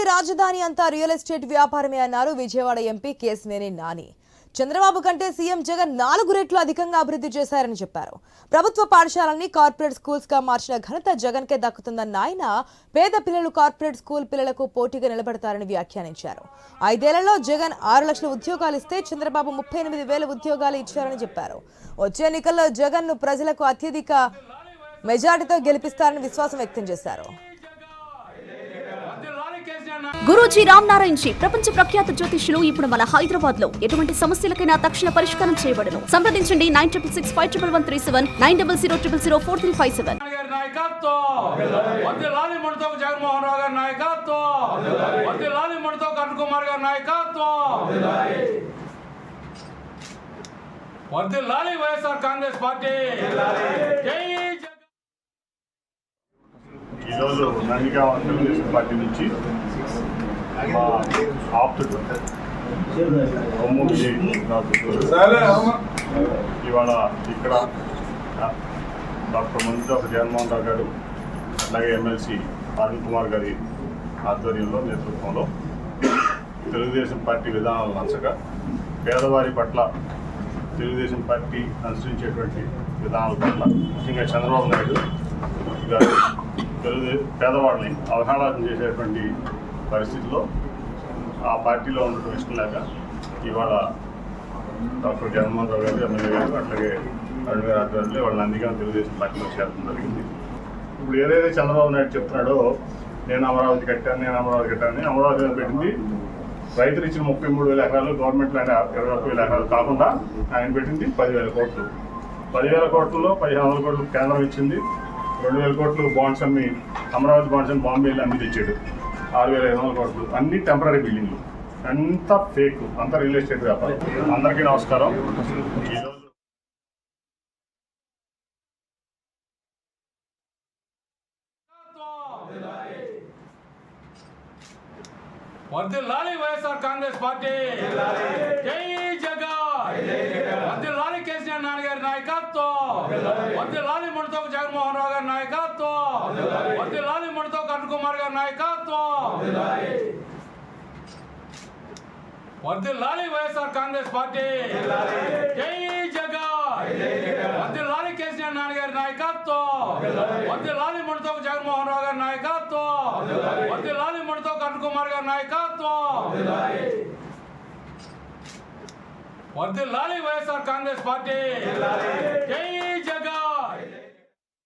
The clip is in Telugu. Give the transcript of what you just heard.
అమరావతి రాజధాని అంతా రియల్ ఎస్టేట్ వ్యాపారమే అన్నారు విజయవాడ ఎంపీ కేసినేని నాని. చంద్రబాబు కంటే సీఎం జగన్ నాలుగు రెట్లు అధికంగా అభివృద్ధి చేశారని చెప్పారు. ప్రభుత్వ పాఠశాలని కార్పొరేట్ స్కూల్స్గా మార్చిన ఘనత జగన్ కే దక్కుతుందన్న ఆయన పేద పిల్లలు కార్పొరేట్ స్కూల్ పిల్లలకు పోటీగా నిలబడతారని వ్యాఖ్యానించారు. ఐదేళ్ళలో జగన్ ఆరు లక్షల ఉద్యోగాలు ఇస్తే చంద్రబాబు ముప్పై ఎనిమిది వేల ఉద్యోగాలు ఇచ్చారని చెప్పారు. వచ్చే ఎన్నికల్లో జగన్ను ప్రజలకు అత్యధిక మెజార్టీతో గెలిపిస్తారని విశ్వాసం వ్యక్తం చేశారు. గురూజీ రామ్ నారాయణ్ జీ ప్రపంచ ప్రఖ్యాత జ్యోతిష్యులు ఇప్పుడు మన హైదరాబాద్లో ఎటువంటి సమస్యలకైనా తక్షణ పరిష్కారం చేయబడను. సంప్రదించండి nine triple six five triple one three seven nine double zero triple zero four three five seven. Jaganmohan Rao గారి నాయకత్వం! కరుణ్ కుమార్ గారి నాయకత్వం! వద్దిలాలి వైఎస్ఆర్ కాంగ్రెస్ పార్టీ! జై జగన్! ఈరోజు నందిగా పార్టీ నుంచి మా ఆప్తుడు ఇవాళ ఇక్కడ డాక్టర్ మంజుదాస్ జగన్మోహన్ రావు గారు అలాగే ఎమ్మెల్సీ అరుణ్ కుమార్ గారి ఆధ్వర్యంలో నేతృత్వంలో తెలుగుదేశం పార్టీ విధానాలు నచ్చక పేదవారి పట్ల తెలుగుదేశం పార్టీ అనుసరించేటువంటి విధానాల పట్ల ముఖ్యంగా చంద్రబాబు నాయుడు గారు తెలుగు పేదవాళ్ళని అవహేళన చేసేటువంటి పరిస్థితిలో ఆ పార్టీలో ఉండటం ఇష్టం లేక ఇవాళ డాక్టర్ జగన్మోహన్ రావు గారు ఎమ్మెల్యే గారు అట్లాగే అరుణ్ గారు ఆధ్వర్యంలో వాళ్ళ నందిగా తెలుగుదేశం పార్టీలో చేరడం జరిగింది. ఇప్పుడు ఏదైతే చంద్రబాబు నాయుడు చెప్తున్నాడో నేను అమరావతి కట్టాను నేను అమరావతి కట్టాను అమరావతి పెట్టింది. రైతులు ఇచ్చిన ముప్పై మూడు వేల ఎకరాలు గవర్నమెంట్ ల్యాండ్ ఇరవై ఒక్క వేల ఎకరాలు కాకుండా ఆయన పెట్టింది పదివేల కోట్లు. పదివేల కోట్లలో పదిహేను వందల కోట్లు కేంద్రం ఇచ్చింది. రెండు వేల కోట్లు బాండ్స్ అమ్మి అమరావతి బాండ్స్ అమ్మి బాంబే అమ్మి తెచ్చాడు. ఆరు వేల ఐదు వందల కోట్లు. అన్ని టెంపరీ బిల్డింగ్లు అంతా ఫేక్ అంతా రియల్ ఎస్టేట్ వ్యాపారం. అందరికీ నమస్కారం. ఈరోజు వద్దిలాలి వైఎస్ఆర్ కాంగ్రెస్ పార్టీ. జై జగన్. వద్దిలాలి కేసీఆర్ నాన్న గారి నాయకత్వం వద్దిలాలి మణితో జగన్మోహన్ రావు గారి నాయకత్వం. వద్దిలాలి మణితో కరుణ్ కుమార్ గారి నాయకత్వం వద్దిలాలి వైఎస్ఆర్ కాంగ్రెస్ పార్టీ జై జగన్ వద్దిలాలి కేసీఆర్ నాన్న గారి నాయకత్వం వద్దిలాలి మణితో జగన్మోహన్ రావు గారి నాయకత్వం వద్దిలాలి మణితో కరుణ్ కుమార్ గారి నాయకత్వం వద్దిలాలి వైఎస్ఆర్ కాంగ్రెస్ పార్టీ జై జగన్